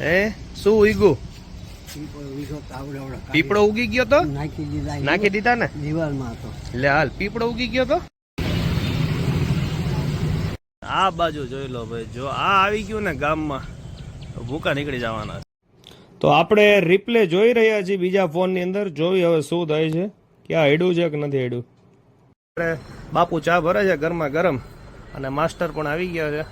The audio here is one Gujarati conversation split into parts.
હે? શું ઉગ્યું પીપળો ઉગી ગયો તો? નાખી દીધા નાખી દીધા ને? દિવાલમાં હતો. લે હાલ પીપળો ઉગી ગયો તો? આ બાજુ જોઈ લો ભાઈ જો આ આવી ગયું ને ગામમાં ભૂકા નીકળી જવાના તો આપણે રિપ્લે જોઈ રહ્યા છીએ બીજા ફોનની અંદર. જોઈ હવે શું થાય છે? ક્યાં હેડું છે કે નથી હેડું? બાપુ ચા ભરે છે ગરમા ગરમ અને માસ્ટર પણ આવી ગયા છે.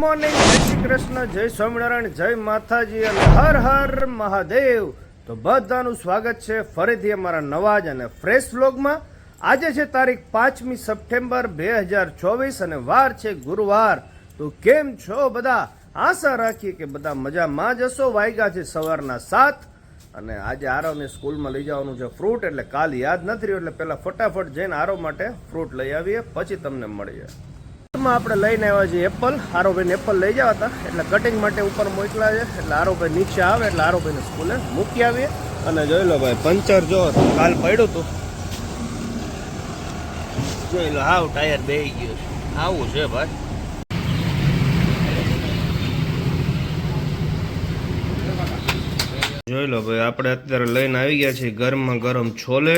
મોર્નિંગ જય શ્રી કૃષ્ણ, જય સ્વામિનારાયણ, જય માતાજી, અને હર હર મહાદેવ. તો બધાનું સ્વાગત છે ફરીથી અમારા નવા જ અને ફ્રેશ વ્લોગમાં. આજે છે તારીખ પાંચમી સપ્ટેમ્બર બે હજાર ચોવીસ અને વાર છે ગુરુવાર. તો કેમ છો બધા? આશા રાખીએ કે બધા મજામાં જ હશો. વાગ્યા છે સવારના સાત. અને આજે આરવને સ્કૂલમાં લઈ જવાનું છે ફ્રૂટ, એટલે કાલ યાદ નથી રહ્યું, એટલે પહેલાં ફટાફટ જઈને આરવ માટે ફ્રૂટ લઈ આવીએ, પછી તમને મળીએ. માં આપણે લઈને આવ્યા છીએ એપલ. આરોભાઈને એપલ લઈ જવા હતા. એટલે કટિંગ માટે ઉપર મોકલા છે. એટલે આરોભાઈ નીચે આવે, એટલે આરોભાઈને સ્કૂલે મૂકી આવીએ. અને જોઈ લો ભાઈ, પંચર જો કાલ પડ્યું હતું. જોઈ લો, હાવ ટાયર બેહી ગયું છે. આવું છે ભાઈ. જોઈ લો ભાઈ, આપણે અત્યારે લઈને આવી ગયા છીએ ગરમમાં ગરમ છોલે.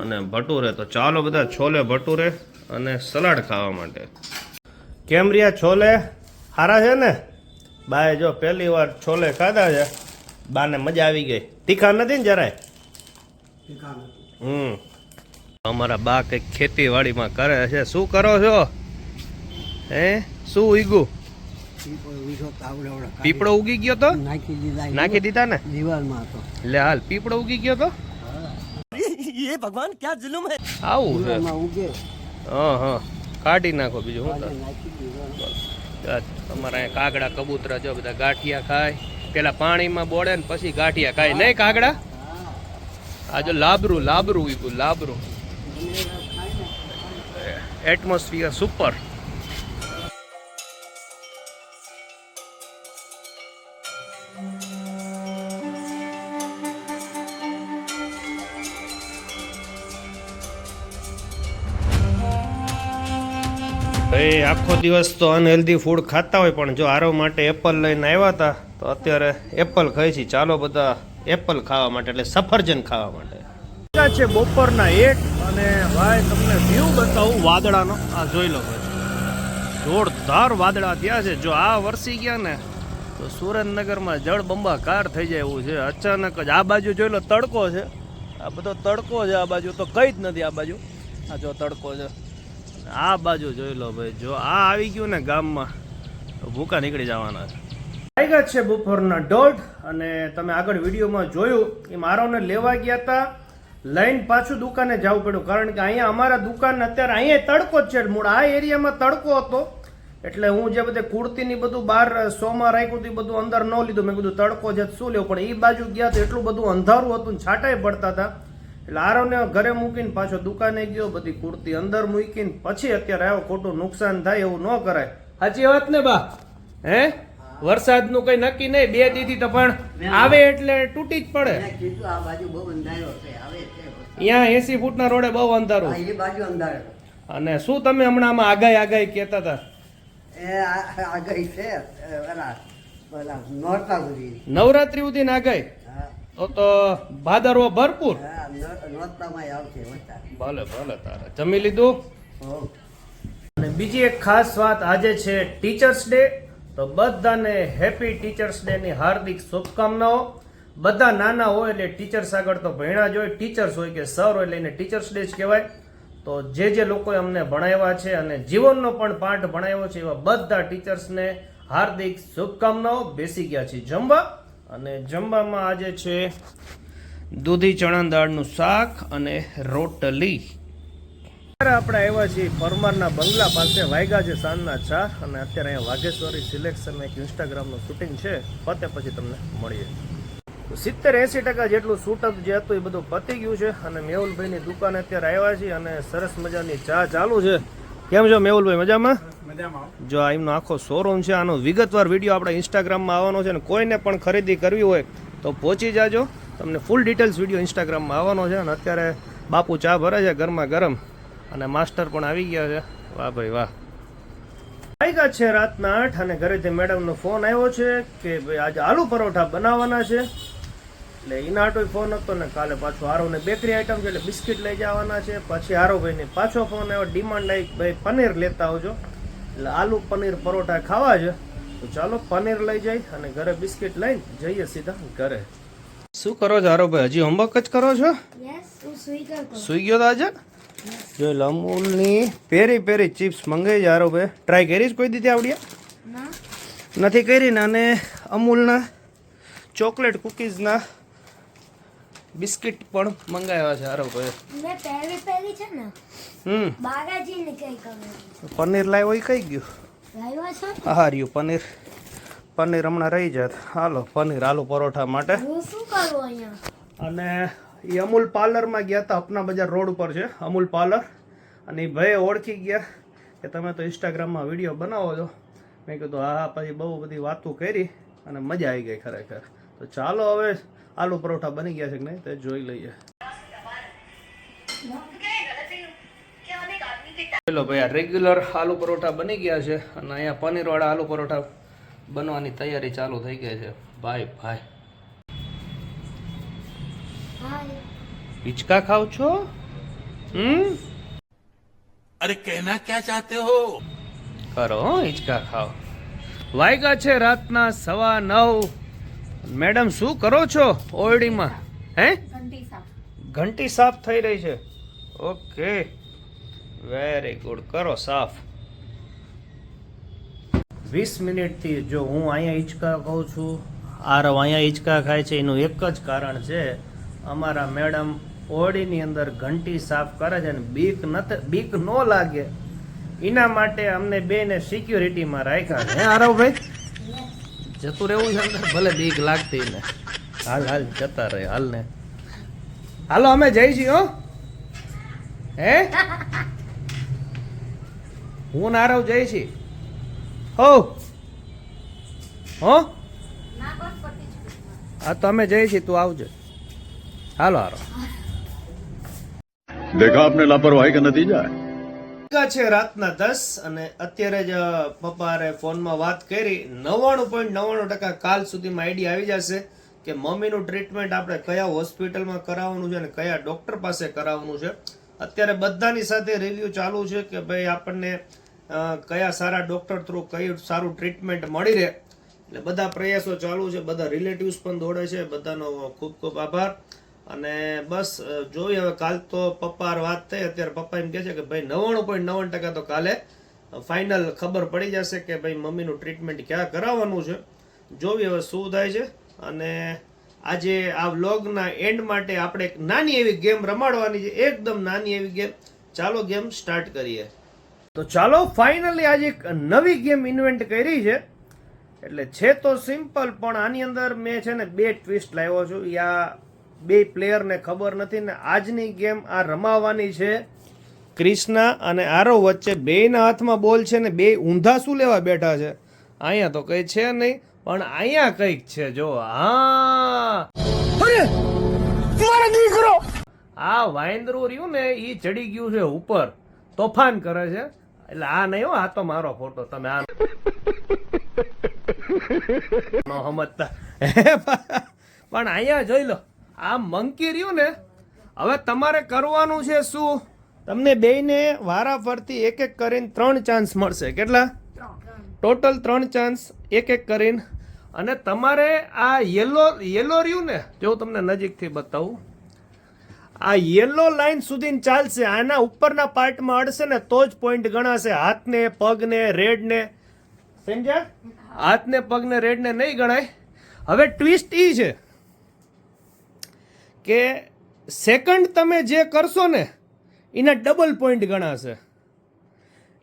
અને ભટુરે, તો ચાલો બધા છોલે ભટુરે. અને સલાડ ખાવા માટે. કેમ રહ્યા છોલે? સારા છે ને? બાએ જો પહેલી વાર છોલે ખાધા છે. બાને મજા આવી ગઈ. તીખા નથી ને જરાય? હમ. અમારા બા કંઈક ખેતીવાડીમાં કરે છે. શું કરો છો? હે? શું ઉગ્યું? પીપળો ઉગી ગયો તો? નાખી દીધા. ને? દિવાલમાં હતો. લે હાલ પીપળો ઉગી ગયો તો? આવું છે. આવું ઉગે. હા હા. કાઢી નાખો બીજું શું અમારા અહીંયા કાગડા કબૂતરા જો બધા ગાંઠિયા ખાય. પેલા પાણીમાં બોળે ને પછી ગાંઠિયા ખાય. નહીં કાગડા? આ જો લાબરું લાબરું ઉગ્યું લાબરું. એટમોસ્ફિયર સુપર આખો દિવસ તો અનહેલ્ધી ફૂડ ખાતા હોય, પણ જો આરવ માટે એપલ લઈને આવ્યા હતા, તો અત્યારે એપલ ખાઈ છે. ચાલો બધા એપલ ખાવા માટે, એટલે સફરજન ખાવા માટે. છે બપોરના એક, અને ભાઈ તમને વ્યૂ બતાવું વાદળાનો. આ જોઈ લો જોરદાર વાદળા થયા છે. જો આ વરસી ગયા ને, તો સુરેન્દ્રનગરમાં જળબંબાકાર થઈ જાય એવું છે. અચાનક જ આ બાજુ જોઈ લો, તડકો છે. આ બધો તડકો છે આ બાજુ, તો કંઈ જ નથી આ બાજુ. આ જો તડકો છે. આ બાજુ જોઈ લો ભાઈ, જો આ આવી ગયું ને ગામમાં ભૂકા નીકળી જવાના છે. આવ્યા છે બપોરના દોઢ અને તમે આગળ વિડીયોમાં જોયું એ મારોને લેવા ગયા હતા લઈને પાછું દુકાને જવું પડ્યું. કારણ કે અહીંયા અમારા દુકાન અત્યારે અહીંયા તડકો જ છે. મૂળ આ એરિયામાં તડકો હતો. એટલે હું જે બધે કુર્તીની બધું બહાર સોમાં રાખ્યું હતું બધું અંદર ન લીધું. મેં કીધું તડકો છે, શું લેવું? પણ એ બાજુ ગયા તો એટલું બધું અંધારું હતું છાંટાઈ પડતા હતા. એટલે આરવને ઘરે મૂકીને પાછો દુકાને ગયો બધી કુર્તી અંદર મૂકીને પછી અત્યારે આવ્યો ખોટું નુકસાન થાય એવું ન કરાય. સાચી વાત ને બા? હે? વરસાદનું કઈ નક્કી નહીં બે દીધી તો પણ આવે એટલે તૂટી જ પડે. મેં કીધું આ બાજુ બહુ અંધારો છે આવે છે અહીંયા એસી ફૂટના રોડે બહુ અંધારું. આ એ બાજુ અંધારો. અને શું તમે હમણાં આમાં આગાઈ આગાઈ કહેતા હતા? એ આ આ છે નવરાત્રી સુધી આગાઈ તો તો ભાદરવો ભરપૂર. ભલે ભલે તારે. જમી લીધું? અને બીજી એક ખાસ વાત આજે છે ટીચર્સ ડે. તો બધાને હેપી ટીચર્સ ડે ની હાર્દિક શુભકામનાઓ. બધા નાના હોય એટલે ટીચર્સ આગળ તો ભણ્યા જ હોય. ટીચર્સ હોય કે સર હોય એટલે એને ટીચર્સ ડે જ કહેવાય. તો જે જે લોકોએ અમને ભણાવ્યા છે અને જીવનનો પણ પાઠ ભણાવ્યો છે એવા બધા ટીચર્સને હાર્દિક શુભકામનાઓ. બેસી ગયા છે જમવા. અને જમવામાં આજે છે દૂધી ચણા દાળનું શાક અને રોટલી. આપણે આવ્યા છીએ પરમારના બંગલા પાસે, વાયગા છે સાંજના ચા, અને અત્યારે અહીંયા વાઘેશ્વરી સિલેક્શન એક ઇન્સ્ટાગ્રામનું શૂટિંગ છે. પતે પછી તમને મળીએ. સિત્તેર એંસી ટકા જેટલું શૂટઅપ જે હતું એ બધું પતી ગયું છે. અને મેહુલભાઈની દુકાને અત્યારે આવ્યા છીએ અને સરસ મજાની ચા ચાલુ છે. કેમ છો મેહુલભાઈ? મજામાં? જો આ એમનો આખો શોરૂમ છે આનો વિગતવાર વીડિયો આપણે ઇન્સ્ટાગ્રામમાં આવવાનો છે અને કોઈને પણ ખરીદી કરવી હોય તો પહોંચી જાજો. તમને ફૂલ ડિટેલ્સ વીડિયો ઇન્સ્ટાગ્રામમાં આવવાનો છે અને અત્યારે બાપુ ચા ભરે છે ગરમા ગરમ અને માસ્ટર પણ આવી ગયા છે. વાહ ભાઈ વાહ. વાગ્યા છે રાતના આઠ અને ઘરેથી મેડમનો ફોન આવ્યો છે કે ભાઈ આજે આલુ પરોઠા બનાવવાના છે. એટલે એના હાટો ફોન હતો ને કાલે પાછો આરોને બેકરી આઈટમ છે એટલે બિસ્કિટ લઈ જવાના છે. પછી આરોભાઈને પાછો ફોન આવ્યો ડિમાન્ડ આવી ભાઈ પનીર લેતા આવજો. એટલે આલુ પનીર પરોઠા ખાવા છે. તો ચાલો પનીર લઈ જાય અને ઘરે બિસ્કિટ લઈને જઈએ સીધા ઘરે. શું કરો છો આરોભાઈ હજી હોમવર્ક જ કરો છો? સુઈ ગયો તો. આજે? જો અમૂલની પેરી પેરી ચિપ્સ મંગાઈ છે આરોભાઈ ટ્રાય કરી કોઈ દીધી આવડ્યા? નથી કરી ને અને અમૂલના ચોકલેટ કુકીઝના બિસ્કિટ પણ મંગાવ્યા છે હારો ભાઈ. મેં પહેલી પહેલી છે ને હમ. બાગાજીને કઈ કરું પનીર લાવ્યો એ કઈ ગયું? લાવ્યો છે? હા રહ્યું પનીર. પનીર હમણાં રહી જાત. હાલો પનીર આલુ પરોઠા માટે. હું શું કરું અહીંયા? અને એ અમૂલ પાર્લરમાં ગયા હતા અપના બજાર રોડ ઉપર છે અમૂલ પાર્લર. અને એ ભાઈ ઓળખી ગયા કે તમે તો ઇન્સ્ટાગ્રામમાં વીડિયો બનાવો છો. મેં કીધું હા પછી બહુ બધી વાતો કરી અને મજા આવી ગઈ ખરેખર. તો ચાલો હવે આલુ પરોઠા બની ગયા છે કે નહીં તે જોઈ લઈએ. ચલો ભાઈ આ રેગ્યુલર આલુ પરોઠા બની ગયા છે અને અહીંયા પનીરવાળા આલુ પરોઠા બનવાની તૈયારી ચાલુ થઈ ગઈ છે. ભાઈ ભાઈ. હિચકા ખાવ છો? હમ? અરે કહેના ક્યાં ચાહતે હો? કરો હિચકા ખાઓ. વાયગા છે રાતના સવા નવ. મેડમ શું કરો છો ઓરડીમાં? હે? ઘંટી સાફ. થઈ રહી છે. ઓકે. વેરી ગુડ કરો સાફ. વીસ મિનિટથી જો હું અહીંયા હિંચકા કહું છું આરવ અહીંયા હિંચકા ખાય છે એનું એક જ કારણ છે અમારા મેડમ ઓરડીની અંદર ઘંટી સાફ કરે છે અને બીક નથી બીક ન લાગે. એના માટે અમને બેને સિક્યુરિટીમાં રાખ્યા છે. આરવભાઈ? જતું રહેવું છે અંદર, ભલે બીક લાગતી ને. હાલ હાલ, જતા રહે, હાલ ને. હાલો, અમે જઈશું હો. હે? હું નારવ જઈશી હો. હો? હા, તો અમે જઈશી તું આવજે. હાલો હારો દેખા આપને લાપરવાહી का નતીજા છે રાતના દસ અને અત્યારે જ પપ્પાએ ફોનમાં વાત કરી. નવ્વાણું પોઈન્ટ નવ્વાણું ટકા કાલ સુધીમાં આઈડિયા આવી જશે કે મમ્મીનું ટ્રીટમેન્ટ આપણે કયા હોસ્પિટલમાં કરાવવાનું છે અને કયા ડૉક્ટર પાસે કરાવવાનું છે. અત્યારે બધાની સાથે રિવ્યૂ ચાલુ છે કે ભાઈ આપણને કયા સારા ડૉક્ટર થ્રુ કયું સારું ટ્રીટમેન્ટ મળી રહે. એટલે બધા પ્રયાસો ચાલુ છે, બધા રિલેટિવ્સ પણ દોડે છે. બધાનો ખૂબ ખૂબ આભાર. અને બસ જોઈએ હવે કાલ તો પપ્પા વાત થઈ, અત્યારે પપ્પા એમ કહે છે કે ભાઈ નવ્વાણું પોઈન્ટ નવ્વાણું ટકા તો કાલે ફાઇનલ ખબર પડી જશે કે ભાઈ મમ્મીનું ટ્રીટમેન્ટ ક્યાં કરાવવાનું છે. જોવી હવે શું થાય છે. અને આજે આ વ્લોગના એન્ડ માટે આપણે એક નાની એવી ગેમ રમાડવાની છે, એકદમ નાની એવી ગેમ. ચાલો ગેમ સ્ટાર્ટ કરીએ. તો ચાલો ફાઇનલી આજે એક નવી ગેમ ઇન્વેન્ટ કરી છે. એટલે છે તો સિમ્પલ પણ આની અંદર મેં છે ને બે ટ્વિસ્ટ લાવ્યો છું. યા બે પ્લેયરને ખબર નથી ને આજની ગેમ આ રમાવાની છે. ક્રિષ્ના અને આરવ વચ્ચે બેયના હાથમાં બોલ છે ને બે ઊંધા શું લેવા બેઠા છે? અહીંયા તો કંઈ છે નહીં પણ અહીંયા કંઈક છે જો હા. આ વાંદરું રહ્યું ને એ ચડી ગયું છે ઉપર. તોફાન કરે છે. એટલે આ નહીં હો આ તો મારો ફોટો તમે આ સમજતા. પણ અહીંયા જોઈ લો. આ મંકી રહ્યું ને, હવે તમારે કરવાનું છે શું? તમને બેયને વારા ફરતી એક એક કરીને ત્રણ ચાન્સ મળશે. કેટલા? ટોટલ ત્રણ ચાન્સ એક એક કરીને. અને તમારે આ યેલો યેલો રહ્યું ને, જો હું તમને નજીકથી બતાવું. આ યેલો લાઈન સુધી ચાલશે. આના ઉપરના પાર્ટમાં અડશે ને, તો જ પોઈન્ટ ગણાશે. હાથને, પગને, રેડને. સમજ્યા? હાથને, પગને, રેડને નહીં ગણાય. હવે ટ્વિસ્ટ એ છે. કે સેકન્ડ તમે જે કરશો ને એના ડબલ પોઈન્ટ ગણાશે.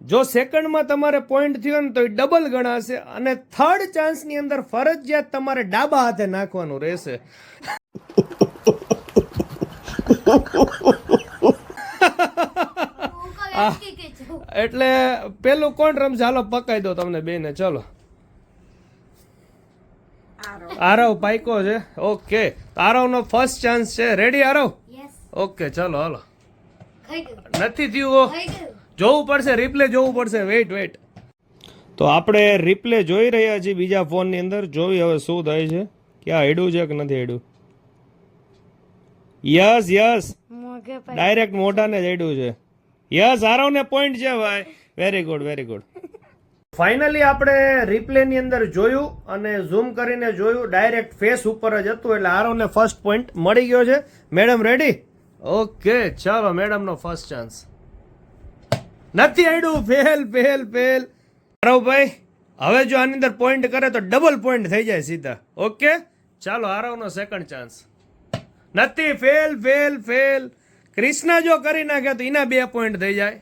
જો સેકન્ડમાં તમારે પોઈન્ટ થયો ને તો એ ડબલ ગણાશે અને થર્ડ ચાન્સની અંદર ફરજિયાત તમારે ડાબા હાથે નાખવાનું રહેશે. એટલે પેલું કોણ રમશે? હાલો પકાઈ દો તમને બેને. ચલો. આરવ પાઈકો છે. ઓકે આરવનો ફર્સ્ટ ચાન્સ છે. રેડી આરવ ઓકે ચલો હાલો. નથી થયું જોવું પડશે રિપ્લે જોવું પડશે. વેઇટ વેઇટ તો આપણે રિપ્લે જોઈ રહ્યા છીએ બીજા ફોનની અંદર. જોઈ હવે શું થાય છે. ક્યાં હેડું છે કે નથી હેડું? યસ યસ ડાયરેક્ટ મોઢાને જ હેડું છે. યસ આરવને પોઈન્ટ છે ભાઈ. Very good very good finally આપણે રિપ્લેની અંદર જોયું અને ઝૂમ કરીને જોયું. ડાયરેક્ટ ફેસ ઉપર જ હતું એટલે આરોને ફર્સ્ટ પોઈન્ટ મળી ગયો છે. મેડમ રેડી ઓકે ચાલો મેડમનો ફર્સ્ટ ચાન્સ નથી આડ્યું ફેલ ફેલ ફેલ આરવભાઈ હવે જો આની અંદર પોઈન્ટ કરે તો ડબલ પોઈન્ટ થઈ જાય સીધા. ઓકે ચાલો આરવનો સેકન્ડ ચાન્સ નથી ફેલ ફેલ ફેલ ક્રિષ્ના જો કરી નાખે તો એના બે પોઈન્ટ થઈ જાય.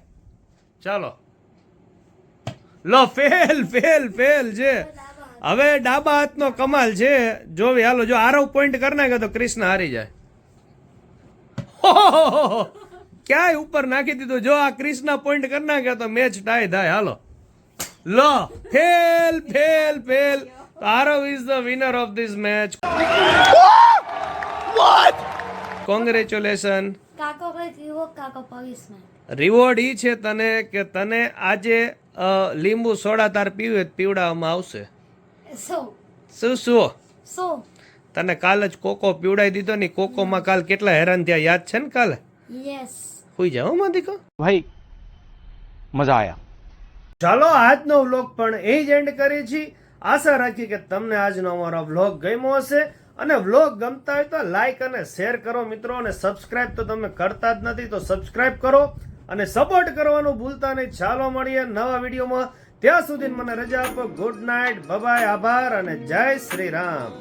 ચાલો. લો ફેલ ફેલ ફેલ છે. હવે ડાબા હાથનો કમાલ છે. જોવી હાલો જો આરવ પોઈન્ટ કરી નાખે તો કૃષ્ણ હારી જાય. ક્યાંય ઉપર નાખી દીધું? જો આ કૃષ્ણ પોઈન્ટ કરી નાખે તો મેચ ટાઈ થાય. હાલો. લો fail fail fail. Aarav is the winner of this match congratulation reward ઈ છે તને કે તને આજે લીંબુ સોડા તાર પીવે પીવડાવવામાં આવશે. શું શું? તને કાલ જ કોકો પીવડાવી દીધો ને કોકોમાં કાલ કેટલા હેરાન થયા યાદ છે ને કાલે? હોઈ જાઓ માં દીકો ભાઈ મજા આયા. ચાલો આજનો વ્લોગ પણ એ જ એન્ડ કરી છીએ. આશા રાખી કે તમને આજનો અમારો વ્લોગ ગમ્યો હશે. અને વ્લોગ ગમતા હોય તો લાઈક અને શેર કરો મિત્રો અને સબસ્ક્રાઇબ તો તમે કરતા જ નથી તો સબસ્ક્રાઇબ કરો. અને સપોર્ટ કરવાનું ભૂલતા નહીં. ચાલો મળીએ નવા વિડીયોમાં. ત્યાં સુધી મને રજા આપો. ગુડ નાઇટ બબાય આભાર અને જય શ્રી રામ.